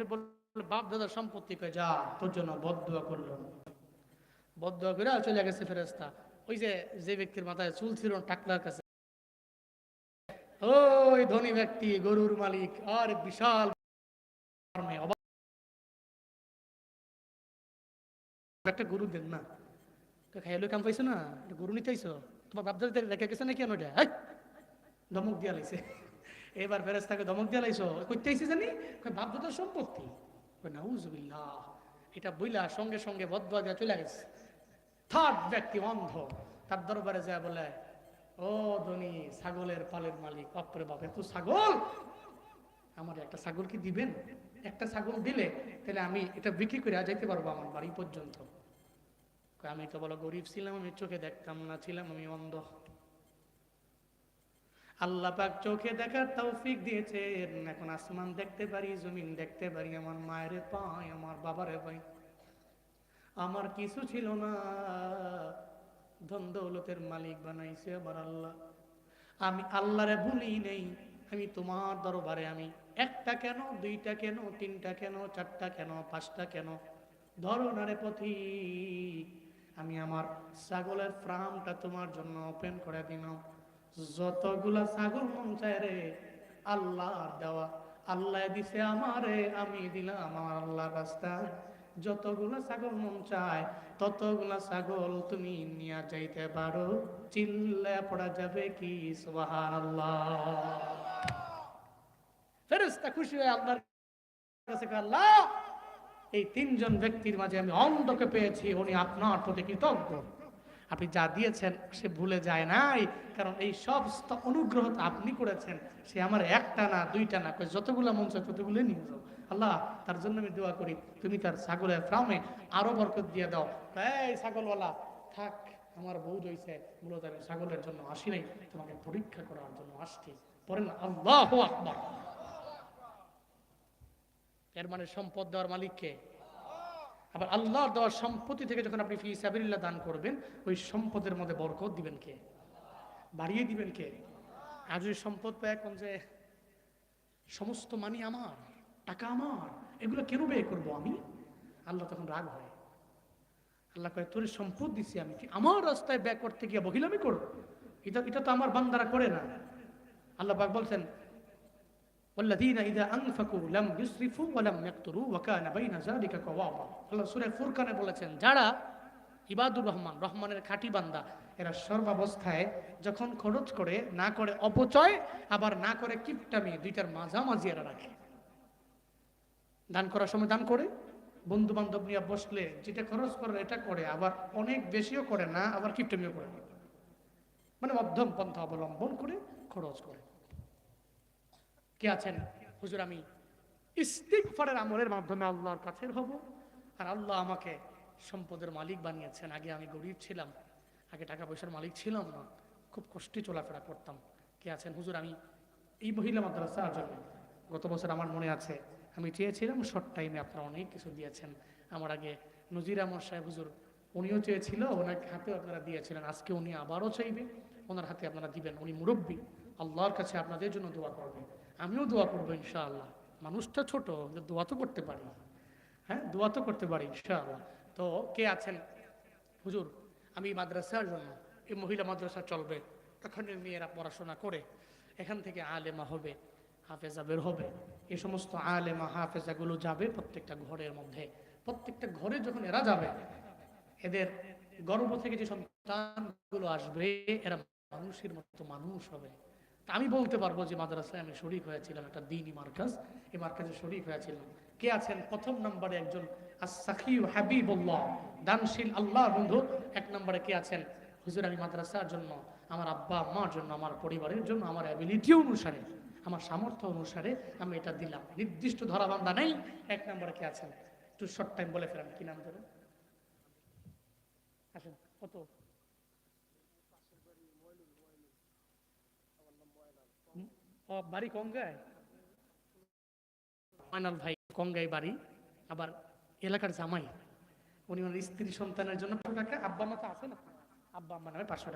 এর বলল, বাপ দাদার সম্পত্তি কয়ে যা, তোর জন্য বদুয়া করল। বদুয়া করে চলে গেছে ফেরেস্তা ওই যে যে ব্যক্তির মাথায় চুল ছিল, টাকলার কাছে। ওই ধনী ব্যক্তি, গরুর মালিক, আর বিশাল একটা গরু দেন না। খাইলো কাম পাইছো না? গরু নিতে তোমার বাপদাদের রেখে গেছে নাকি কেন এটা দিয়া লাইছে। এবার ফেরেস্তাকে ধমক দিয়া লাইছো? করতে আইছে জানি? বাপদাদার সম্পত্তি? কয় নাউজুবিল্লাহ, এটা বইলা সঙ্গে সঙ্গে বদবা দিয়া চলে গেছে। থার্ড ব্যক্তি অন্ধ, তার দরবারে যায় বলে, ও ধনী ছাগলের পালের মালিক, বাপরে বাপ, এত ছাগল? আমার একটা ছাগল কি দিবেন? একটা ছাগল দিলে তাহলে আমি এটা বিক্রি করে যাইতে পারব আমার বাড়ি পর্যন্ত। আমি তো বলো গরিব ছিলাম, আমি চোখে দেখতাম না, ছিলাম আমি অন্ধ। আল্লাহ পাক চোখে দেখার তৌফিক দিয়েছে এখন আসমান দেখতে পারি, জমিন দেখতে পারি, আমার মায়ের পাই আমার বাবারে পাই আমার কিছু ছিল না। ধন দৌলতের মালিক বানাইছে আমার আল্লাহ। আমি আল্লাহরে ভুলি নেই। আমি তোমার দরবারে আমি একটা কেন, দুইটা কেন, তিনটা কেন, চারটা কেন, পাঁচটা কেন? ধরো না রে পথি আমি আমার ছাগলের ফার্মটা তোমার জন্য ওপেন করে দিলাম। যতগুলা ছাগল মন চায় রে আল্লাহ দেওয়া। আল্লাহ দিছে আমারে, আমি দিলাম আমার আল্লাহ রাস্তা। যতগুলা ছাগল মন চায়, ততগুলা ছাগল তুমি নিয়ে যাইতে পারো। চিল্লা পড়া যাবে কি? সুবহানাল্লাহ। ফেরেশতা খুশি হয়ে আল্লাহর কাছে আল্লাহ, এই তিনজন ব্যক্তির মাঝে আমি অন্ধকে পেয়েছি, উনি আপনার প্রতি কৃতজ্ঞ। আপনি যা দিয়েছেন সে ভুলে যায় নাই। কারণ এই সব অনুগ্রহ আপনি করেছেন। সে আমার একটা না, দুইটা না যতগুলো মন চায় ততগুলো নিয়ে যাও। আল্লাহ, তার জন্য আমি দোয়া করি, তুমি তার ছাগলের ফার্মে আরও বরকত দিয়ে দাও। এই ছাগলওয়ালা, থাক, আমার বউ রয়েছে, মূলত আমি ছাগলের জন্য আসি নাই, তোমাকে পরীক্ষা করার জন্য আসছি। পরে না আল্লাহ আকবার। এর মানে সম্পদ দেওয়ার মালিককে আবার আল্লাহর দেওয়ার সম্পত্তি থেকে যখন আপনি ফি সাবিল্লাহ দান করবেন, ওই সম্পদের মধ্যে বরকত দিবেন কে? বাড়িয়ে দিবেন কে? আজ ওই সম্পদ পায় এখন যে সমস্ত মানি আমার, টাকা আমার, এগুলো কেন ব্যয় করব আমি? আল্লাহ তখন রাগ হয়। আল্লাহ কয়, তোর সম্পদ দিছি আমি কি আমার রাস্তায় ব্যয় করতে গিয়ে বহিলামি করব? এটা এটা তো আমার বান্দারা করে না। আল্লাহ পাক বলছেন والذين إذا أنفقوا لم يسرفوا ولم يقتروا وكان بين ذلك قواما আল্লাহ সূরা ফুরকানে বলেছেন যারা ইবাদুর রহমান রহমানের খাঁটি বান্দা এরা সর্বাবস্থায় যখন খরচ করে না করে অপচয় আবার না করে কিপটামি দুইটার মাঝামাঝি এরা রাখে দান করার সময় দান করে বন্ধু বান্ধব নিয়ে বসলে যেটা খরচ করে এটা করে আবার অনেক বেশিও করে না আবার কিপটামিও করে না। মানে মধ্যম পন্থা অবলম্বন করে খরচ করে কে আছেন? হুজুর, আমি ইস্তিগফারের আমলের মাধ্যমে আল্লাহর কাছে হব। আর আল্লাহ আমাকে সম্পদের মালিক বানিয়েছেন। আগে আমি গরিব ছিলাম, আগে টাকা পয়সার মালিক ছিলাম না। খুব কষ্টে চলাফেরা করতাম। কে আছেন? হুজুর, আমি এই মহিলা মাদ্রাসার জন্য গত বছর আমার মনে আছে, আমি চেয়েছিলাম শর্ট টাইমে আপনারা অনেক কিছু দিয়েছেন। আমার আগে নজির আহমদ সাহেব হুজুর, উনিও চেয়েছিল ওনাকে হাতেও আপনারা দিয়েছিলেন। আজকে উনি আবারও চাইবে, ওনার হাতে আপনারা দিবেন। উনি মুরব্বী, আল্লাহর কাছে আপনাদের জন্য দোয়া করবে আমিও দোয়া করব ইনশাআল্লাহ। মানুষটা ছোট দোয়া তো করতে পারি। হ্যাঁ দোয়া তো করতে পারি ইনশাআল্লাহ। তো কে আছেন? হুজুর, আমি মাদ্রাসার জন্য, এই মহিলা মাদ্রাসা চলবে। এখানে মেয়েরা পড়াশোনা করে, এখান থেকে আলেমা হবে, হাফেজা বের হবে। এই সমস্ত আলেমা হাফেজাগুলো যাবে প্রত্যেকটা ঘরের মধ্যে। প্রত্যেকটা ঘরে যখন এরা যাবে, এদের গর্ভ থেকে যে সন্তানগুলো আসবে, এরা মানুষের মতো মানুষ হবে। আমি বলতে পারব যে মাদ্রাসায় আমি শরিক হয়েছিলাম, একটা দিনই মার্কাজ। এই মার্কাজে শরিক হয়েছিলাম। কে আছেন? প্রথম নম্বরে একজন দানশীল আল্লাহ বন্ধু। এক নম্বরে কে আছেন? হুজুর, আমি মাদ্রাসার জন্য, আমার আব্বা আম্মার জন্য, আমার পরিবারের জন্য, আমার অ্যাবিলিটি অনুসারে, আমার সামর্থ্য অনুসারে আমি এটা দিলাম। নির্দিষ্ট ধরাবান্ধা নেই। এক নম্বরে কে আছেন? একটু শর্ট টাইম বলে ফেলেন, কি নাম ধরে আসেন, কত ও বাড়ি কঙ্গায় মানাল ভাই কঙ্গায় বাড়ি? আবার এলাকার জামাই, উনি ওনার স্ত্রী সন্তানের জন্য টাকা আব্বা মা তো আছে না? আব্বা আম্মা নামে পাঁচশো